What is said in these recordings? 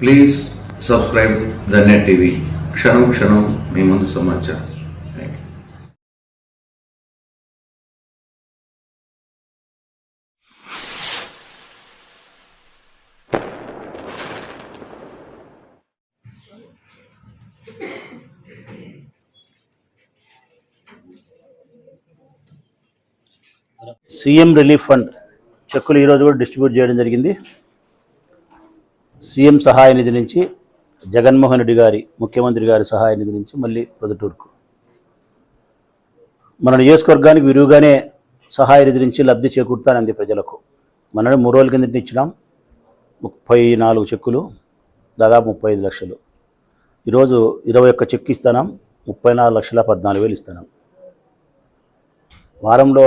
Please subscribe the net TV క్షణం క్షణం మీ ముందు సమాచారం. సీఎం రిలీఫ్ ఫండ్ చెక్కులు ఈరోజు కూడా డిస్ట్రిబ్యూట్ చేయడం జరిగింది. సీఎం సహాయ నిధి నుంచి జగన్మోహన్ రెడ్డి గారి ముఖ్యమంత్రి గారి సహాయ నిధి నుంచి మళ్ళీ ప్రొద్దుటూరుకు. మన నియోజకవర్గానికి విరివిగానే సహాయ నిధి నుంచి లబ్ధి చేకూరుతానంది ప్రజలకు. మనని మూడు రోజుల కిందటి ఇచ్చినాం. ముప్పై నాలుగు చెక్కులు దాదాపు ముప్పై ఐదు లక్షలు. ఈరోజు ఇరవై ఒక్క చెక్కు ఇస్తున్నాం ముప్పై నాలుగు లక్షల పద్నాలుగు వేలు ఇస్తున్నాం. వారంలో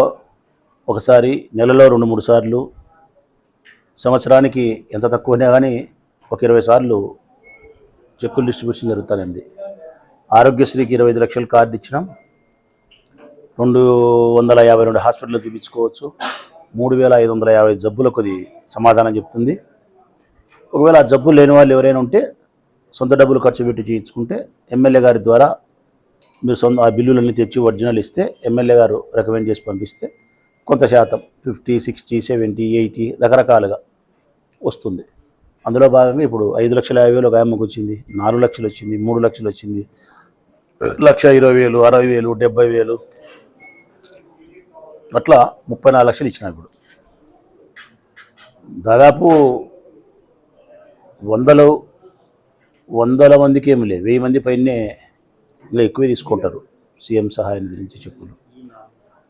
ఒకసారి నెలలో రెండు మూడు సార్లు సంవత్సరానికి ఎంత తక్కువనే కానీ ఒక ఇరవై సార్లు చెక్కులు డిస్ట్రిబ్యూషన్ జరుగుతానండి ఆరోగ్యశ్రీకి ఇరవై ఐదు లక్షల కార్డు ఇచ్చినాం. రెండు వందల యాభై రెండు హాస్పిటల్లో చూపించుకోవచ్చు మూడు వేల ఐదు వందల యాభై జబ్బులకు అది సమాధానం చెప్తుంది. ఒకవేళ ఆ జబ్బులు లేని వాళ్ళు ఎవరైనా ఉంటే సొంత డబ్బులు ఖర్చు పెట్టి చేయించుకుంటే ఎమ్మెల్యే గారి ద్వారా మీరు సొంత ఆ బిల్లులన్నీ తెచ్చి ఒరిజినల్ ఇస్తే ఎమ్మెల్యే గారు రికమెండ్ చేసి పంపిస్తే కొంత శాతం ఫిఫ్టీ సిక్స్టీ సెవెంటీ ఎయిటీ రకరకాలుగా వస్తుంది. అందులో భాగంగా ఇప్పుడు ఐదు లక్షల యాభై వేలు ఒక ఆయమ్మకు వచ్చింది నాలుగు లక్షలు వచ్చింది మూడు లక్షలు వచ్చింది లక్ష ఇరవై వేలు అరవై వేలు డెబ్బై వేలు. అట్లా ముప్పై నాలుగు లక్షలు ఇచ్చిన ఇప్పుడు. దాదాపు వందలు వందల మందికి ఏమి లేదు. వెయ్యి మంది పైనే ఇంకా ఎక్కువే తీసుకుంటారు సీఎం సహాయం గురించి చెప్పులు.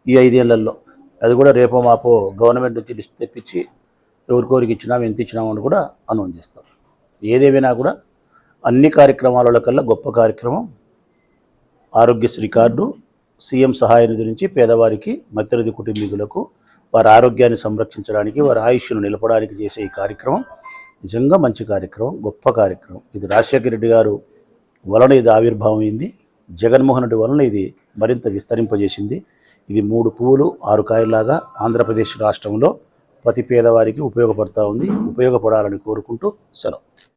ఈ ఐదేళ్ళలో. అది కూడా రేపో మాపో గవర్నమెంట్ నుంచి లిస్ట్ తెప్పించి ఎవరికోరికి ఇచ్చినాము ఎంత ఇచ్చినాము అని కూడా అనౌన్స్ చేస్తాం ఏదేమైనా కూడా అన్ని కార్యక్రమాలలో కల్లా గొప్ప కార్యక్రమం. ఆరోగ్యశ్రీ కార్డు సీఎం సహాయ నిధి నుంచి పేదవారికి మధ్యరది కుటుంబీకులకు వారి ఆరోగ్యాన్ని సంరక్షించడానికి వారి ఆయుష్ను నిలపడానికి చేసే ఈ కార్యక్రమం నిజంగా మంచి కార్యక్రమం గొప్ప కార్యక్రమం. ఇది రాజశేఖర రెడ్డి గారు వలన ఇది ఆవిర్భావమైంది జగన్మోహన్ రెడ్డి వలన ఇది మరింత విస్తరింపజేసింది. ఇది మూడు పువ్వులు ఆరు కాయల్లాగా ఆంధ్రప్రదేశ్ రాష్ట్రంలో ప్రతి పేదవారికి ఉపయోగపడతా ఉంది ఉపయోగపడాలని కోరుకుంటూ సెలవు.